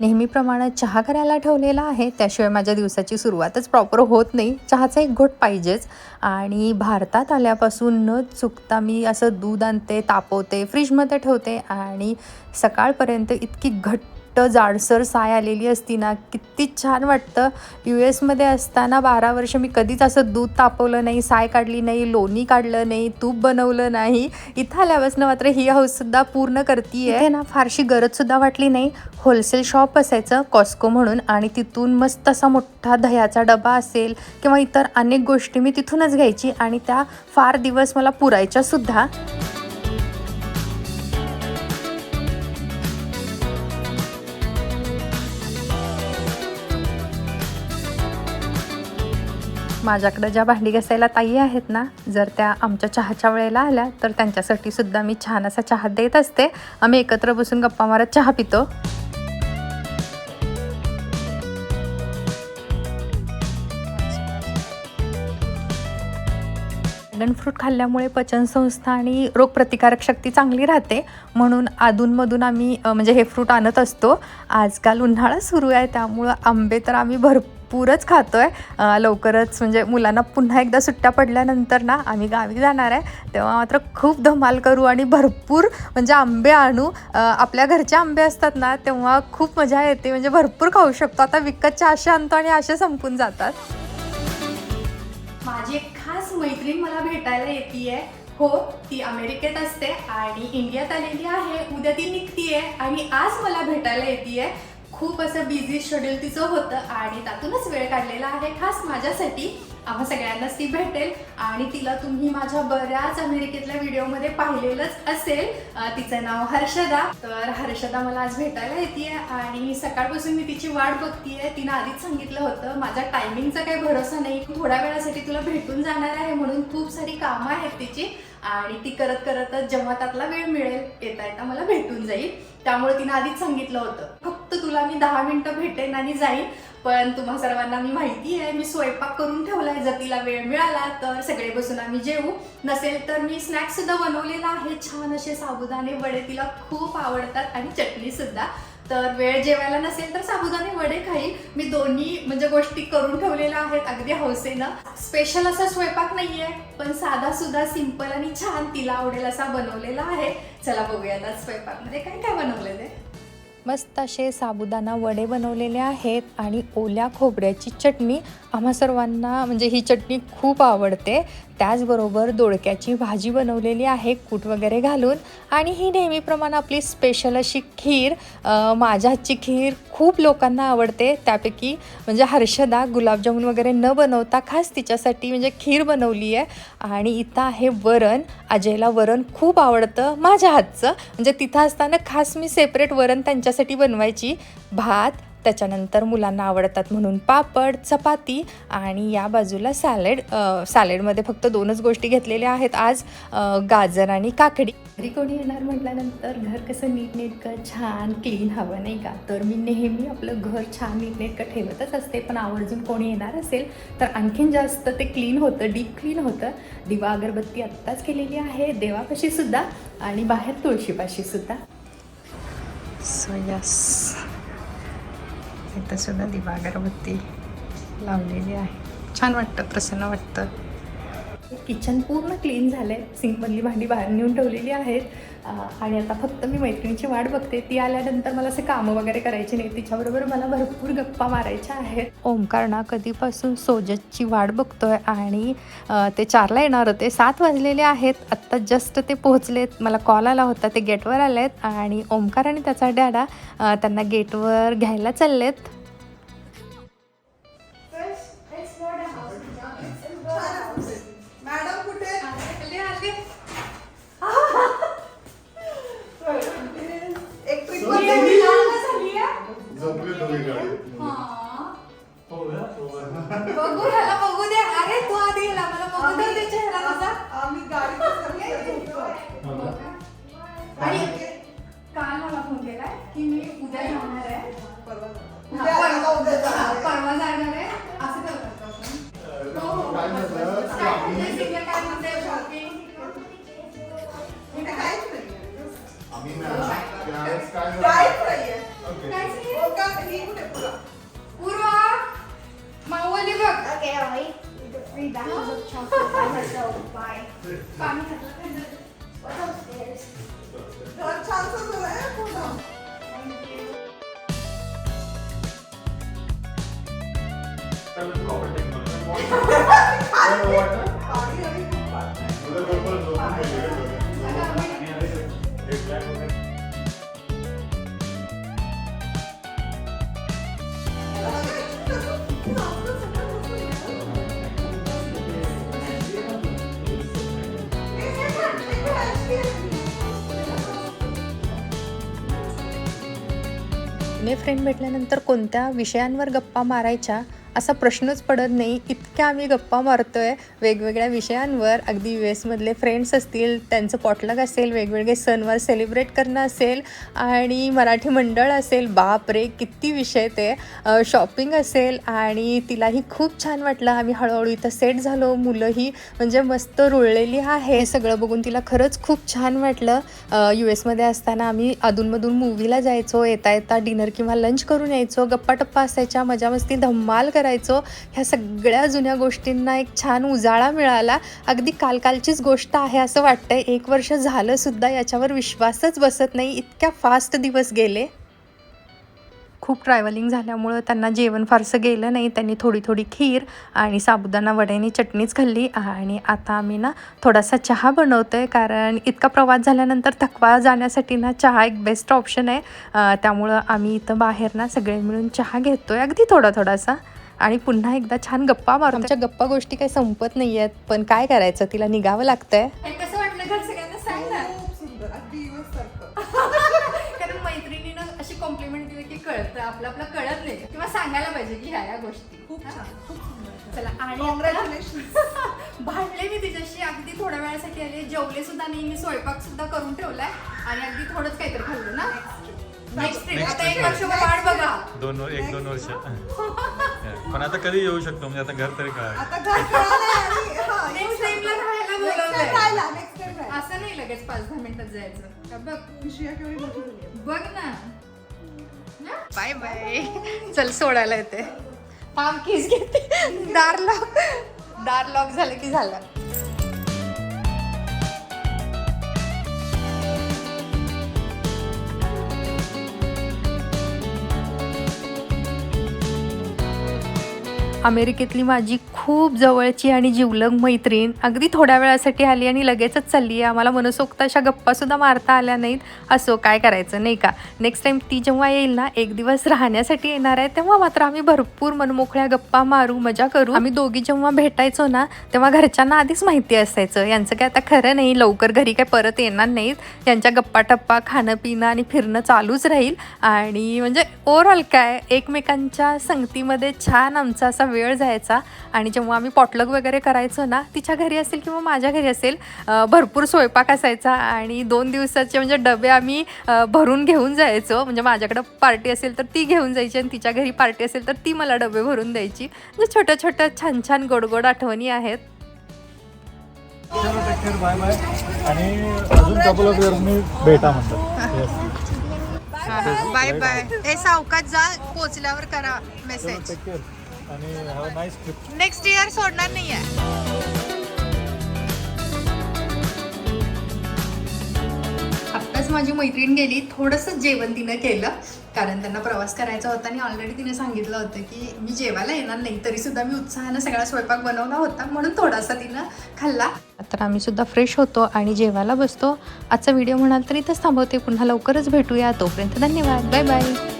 नेहमीप्रमाणे चहा करायला ठेवलेला आहे. त्याशिवाय माझ्या दिवसाची सुरुवातच प्रॉपर होत नाही. चहाचा एक घोट पाहिजेच. आणि भारतात आल्यापासून न चुकता मी असं दूध आणते तापवते फ्रीजमध्ये ठेवते. आणि सकाळपर्यंत इतकी घट्ट जाडसर साय आलेली असती ना किती छान वाटतं. यू एसमध्ये असताना बारा वर्ष मी कधीच असं दूध तापवलं नाही साय काढली नाही लोणी काढलं नाही तूप बनवलं नाही. इथं आल्यापासून मात्र ही हाऊससुद्धा पूर्ण करते आहे ना फारशी गरजसुद्धा वाटली नाही. होलसेल शॉप असायचं कॉस्को म्हणून आणि तिथून मस्त असा मोठा दह्याचा डबा असेल किंवा इतर अनेक गोष्टी मी तिथूनच घ्यायची आणि त्या फार दिवस मला पुरायच्यासुद्धा माझ्याकडं ज्या भांडी घासायला ताई आहेत ना जर त्या आमच्या चहाच्या वेळेला आल्या तर त्यांच्यासाठी सुद्धा मी छान असा चहा देत असते. आम्ही एकत्र बसून गप्पा मारत चहा पितो. ड्रॅगन फ्रूट खाल्ल्यामुळे पचनसंस्था आणि रोगप्रतिकारक शक्ती चांगली राहते. म्हणून अधूनमधून आम्ही म्हणजे हे फ्रूट आणत असतो. आजकाल उन्हाळा सुरू आहे त्यामुळं आंबे तर आम्ही भरपूरच खातो आहे लवकरच म्हणजे मुलांना पुन्हा एकदा सुट्ट्या पडल्यानंतर ना आम्ही गावी जाणार आहे. तेव्हा मात्र खूप धमाल करू आणि भरपूर म्हणजे आंबे आणू. आपल्या घरचे आंबे असतात ना तेव्हा खूप मजा येते. म्हणजे भरपूर खाऊ शकतो. आता विकतचे असे आणतो आणि असे संपून जातात. माझी एक खास मैत्रीण मला भेटायला येते हो ती अमेरिकेत असते आणि इंडियात आलेली आहे. उद्या ती निघतीये आणि आज मला भेटायला येते खूप असं बिझी शेड्यूल तिचं होतं आणि त्यातूनच वेळ काढलेला आहे. खास माझ्यासाठी आम्हा सगळ्यांनाच ती भेटेल आणि तिला तुम्ही माझ्या बऱ्याच अमेरिकेतल्या व्हिडिओमध्ये पाहिलेलंच असेल. तिचं नाव हर्षदा. तर हर्षदा मला आज भेटायला येते आणि सकाळपासून मी तिची वाट बघतीये. तिनं आधीच सांगितलं होतं माझ्या टायमिंगचा काही भरोसा नाही. थोड्या वेळासाठी तुला भेटून जाणार आहे म्हणून खूप सारी कामं आहेत तिची आणि ती करत करतच जेव्हा त्यातला वेळ मिळेल येता येता मला भेटून जाईल. त्यामुळे तिनं आधीच सांगितलं होतं. फक्त तुला मी दहा मिनिटं भेटेन आणि जाईन. पण तुम्हा सर्वांना मी माहिती आहे मी स्वयंपाक करून ठेवलाय जर तिला वेळ मिळाला तर सगळे बसून आम्ही जेवू. नसेल तर मी स्नॅक्स सुद्धा बनवलेला आहे. छान असे साबुदाणे वडे तिला खूप आवडतात आणि चटणी सुद्धा. तर वेळ जेवायला नसेल तर साबुदाणे वडे खाईल. मी दोन्ही म्हणजे गोष्टी करून ठेवलेल्या आहेत अगदी हौसेनं. स्पेशल असा स्वयंपाक नाहीये पण साधा सुद्धा सिंपल आणि छान तिला आवडेल असा बनवलेला आहे. चला बघूया स्वयंपाकमध्ये काय काय बनवलेलं आहे. मस्त असे साबुदाणा वडे बनवलेले आहेत आणि ओल्या खोबऱ्याची चटणी. आम्हा सर्वांना म्हणजे ही चटणी खूप आवडते. त्याचबरोबर दोडक्याची भाजी बनवलेली आहे कूट वगैरे घालून. आणि ही नेहमीप्रमाणे आपली स्पेशल अशी खीर माझ्या हातची खीर खूप लोकांना आवडते. त्यापैकी म्हणजे हर्षदा गुलाबजामुन वगैरे न बनवता खास तिच्यासाठी म्हणजे खीर बनवली आहे. आणि इथं आहे वरण. अजयला वरण खूप आवडतं माझ्या हातचं. म्हणजे तिथं असताना खास मी सेपरेट वरण त्यांच्यासाठी बनवायची. भात त्याच्यानंतर मुलांना आवडतात म्हणून पापड चपाती आणि या बाजूला सॅलेड सॅलेडमध्ये फक्त दोनच गोष्टी घेतलेल्या आहेत. आज गाजर आणि काकडी. घरी कोणी येणार म्हटल्यानंतर घर कसं नीटनेटकं छान क्लीन हवं नाही का? तर मी नेहमी आपलं घर छान नीटनेटकं ठेवतच असते. पण आवर्जून कोणी येणार असेल तर आणखीन जास्त ते क्लीन होतं डीप क्लीन होतं. दिवा अगरबत्ती आत्ताच केलेली आहे देवापाशी सुद्धा आणि बाहेर तुळशीपाशी सुद्धा. सो यस इथं सुद्धा दिवा अगरबत्ती लावलेली आहे. छान वाटतं प्रसन्न वाटतं. किचन पूर्ण क्लीन झालं आहे सिंकमधली भांडी बाहेर नेऊन ठेवलेली आहेत. आणि आता फक्त मी मैत्रिणीची वाट बघते. ती आल्यानंतर मला असे कामं वगैरे करायची नाही. तिच्याबरोबर मला भरपूर गप्पा मारायच्या आहेत. ओमकार ना कधीपासून सोजतची वाट बघतोय आणि ते चारला येणार होते. सात वाजलेले आहेत. आत्ता जस्ट ते पोहोचलेत. मला कॉल आला होता. ते गेटवर आले आहेत आणि ओमकार आणि त्याचा डॅडा त्यांना गेटवर घ्यायला चाललेत. आणि काल मला फोन केलाय की मी उद्या जाणार आहे परवा जाणार आहे असं करतात आपण हो हो काय म्हणते पूर्वा माऊली बघ Upstairs. don't know what. Thank you. जुने फ्रेंड भेटल्यानंतर कोणत्या विषयांवर गप्पा मारायच्या? असा प्रश्नच पडत नाही. इतक्या आम्ही गप्पा मारतो आहे वेगवेगळ्या विषयांवर. अगदी यू एसमधले फ्रेंड्स असतील त्यांचं पॉटलक असेल वेगवेगळे सणवार सेलिब्रेट करणं असेल आणि मराठी मंडळ असेल बाप रे किती विषय ते. शॉपिंग असेल आणि तिलाही खूप छान वाटलं. आम्ही हळूहळू इथं सेट झालो. मुलंही म्हणजे मस्त रुळलेली आहे. सगळं बघून तिला खरंच खूप छान वाटलं. यू एसमध्ये असताना आम्ही अधूनमधून मूवीला जायचो. येता येता डिनर किंवा लंच करून यायचो. गप्पा टप्पा असायच्या. मजा मस्ती धम्माल करायचो. ह्या सगळ्या जुन्या गोष्टींना एक छान उजाळा मिळाला. अगदी कालकालचीच गोष्ट आहे असं वाटतंय. एक वर्ष झालं सुद्धा याच्यावर विश्वासच बसत नाही. इतक्या फास्ट दिवस गेले. खूप ट्रॅव्हलिंग झाल्यामुळं त्यांना जेवण फारसं गेलं नाही. त्यांनी थोडी थोडी खीर आणि साबुदाणा वड्याने चटणीच खाल्ली. आणि आता आम्ही ना थोडासा चहा बनवतो आहे कारण इतका प्रवास झाल्यानंतर थकवा जाण्यासाठी ना चहा एक बेस्ट ऑप्शन आहे. त्यामुळं आम्ही इथं बाहेर ना सगळे मिळून चहा घेतो आहे अगदी थोडा थोडासा आणि पुन्हा एकदा छान गप्पा मारतो आमच्या गप्पा गोष्टी काही संपत नाही आहेत पण काय करायचं? तिला निघावं लागतंय. हे कसं वाटलं घर सगळ्यांना सांग ना. खूप सुंदर अगदी US सारखं. कारण मैत्रिणीनं अशी कॉम्प्लिमेंट दिली की कळतं आपलं आपलं कळत नाही. किंवा सांगायला पाहिजे की ह्या या गोष्टी. खूप हा? छान खूप सुंदर. चला आणि भांडले मी तिच्याशी अगदी थोड्या वेळासाठी आले. जेवले सुद्धा नाही मी स्वयंपाक सुद्धा करून ठेवलाय. आणि अगदी थोडंच काहीतरी खाल्लं ना. नेक्स्ट आता एक. वर्ष बघा. दोन एक दोन वर्ष. पण आता कधी येऊ शकतो? म्हणजे आता घर तरी काय आता घर कळालंय आणि हा, येऊ नेक्स्ट टाइमला शकतो. राहायला Next time बोलवलंय राहायला, next time राहायला. असं नाही लगेच पाच दहा मिनिटात जायचं. का बघ. उशिरा केवढी मोठी झाली आहे. बघ ना. Bye bye. चल सोडायला येते. थांब केस घेते. दार लॉक दार लॉक झालं की झालं. अमेरिकेतली माझी खूप जवळची आणि जिवलग मैत्रीण अगदी थोड्या वेळासाठी आली आणि लगेचच चालली आहे. आम्हाला मनसोक्त अशा गप्पासुद्धा मारता आल्या नाहीत. असो काय करायचं नाही का? नेक्स्ट टाईम ती जेव्हा येईल ना एक दिवस राहण्यासाठी येणार आहे तेव्हा मात्र आम्ही भरपूर मनमोकळ्या गप्पा मारू मजा करू. आम्ही दोघी जेव्हा भेटायचो ना तेव्हा घरच्यांना आधीच माहिती असायचं. यांचं काय आता खरं नाही लवकर घरी काय परत येणार नाहीत. यांच्या गप्पा टप्पा खाणं पिणं आणि फिरणं चालूच राहील. आणि म्हणजे ओव्हरऑल काय एकमेकांच्या संगतीमध्ये छान आमचा असा वेळ जायचा आणि जेव्हा आम्ही पॉटलक वगैरे करायचो ना तिच्या घरी असेल किंवा माझ्या घरी असेल भरपूर स्वयंपाक असायचा आणि दोन दिवसाचे म्हणजे डबे आम्ही भरून घेऊन जायचो. म्हणजे माझ्याकडं पार्टी असेल तर ती घेऊन जायची आणि तिच्या घरी पार्टी असेल तर ती मला डबे भरून द्यायची. म्हणजे छोट्या छोट्या छान छान गोड गोड आठवणी आहेत. बाय बाय आणि अजून कपल ऑफ इयर्सनी भेटा म्हणतात येस बाय बाय हे सावकाश जा पोचल्यावर करा केअर आणि have nice trip next year सोडणार नाही आहे आत्ताच माझी मैत्रीण गेली थोडंसं जेवण तिनं केलं कारण त्यांना प्रवास करायचा होता आणि ऑलरेडी तिने सांगितलं होतं की मी जेवायला येणार नाही तरी सुद्धा मी उत्साहानं सगळा स्वयंपाक बनवला होता म्हणून थोडासा तिनं खाल्ला. तर आम्ही सुद्धा फ्रेश होतो आणि जेवायला बसतो. आजचा व्हिडिओ म्हणाल तर इथंच थांबवते पुन्हा लवकरच भेटूया. तोपर्यंत धन्यवाद. Bye bye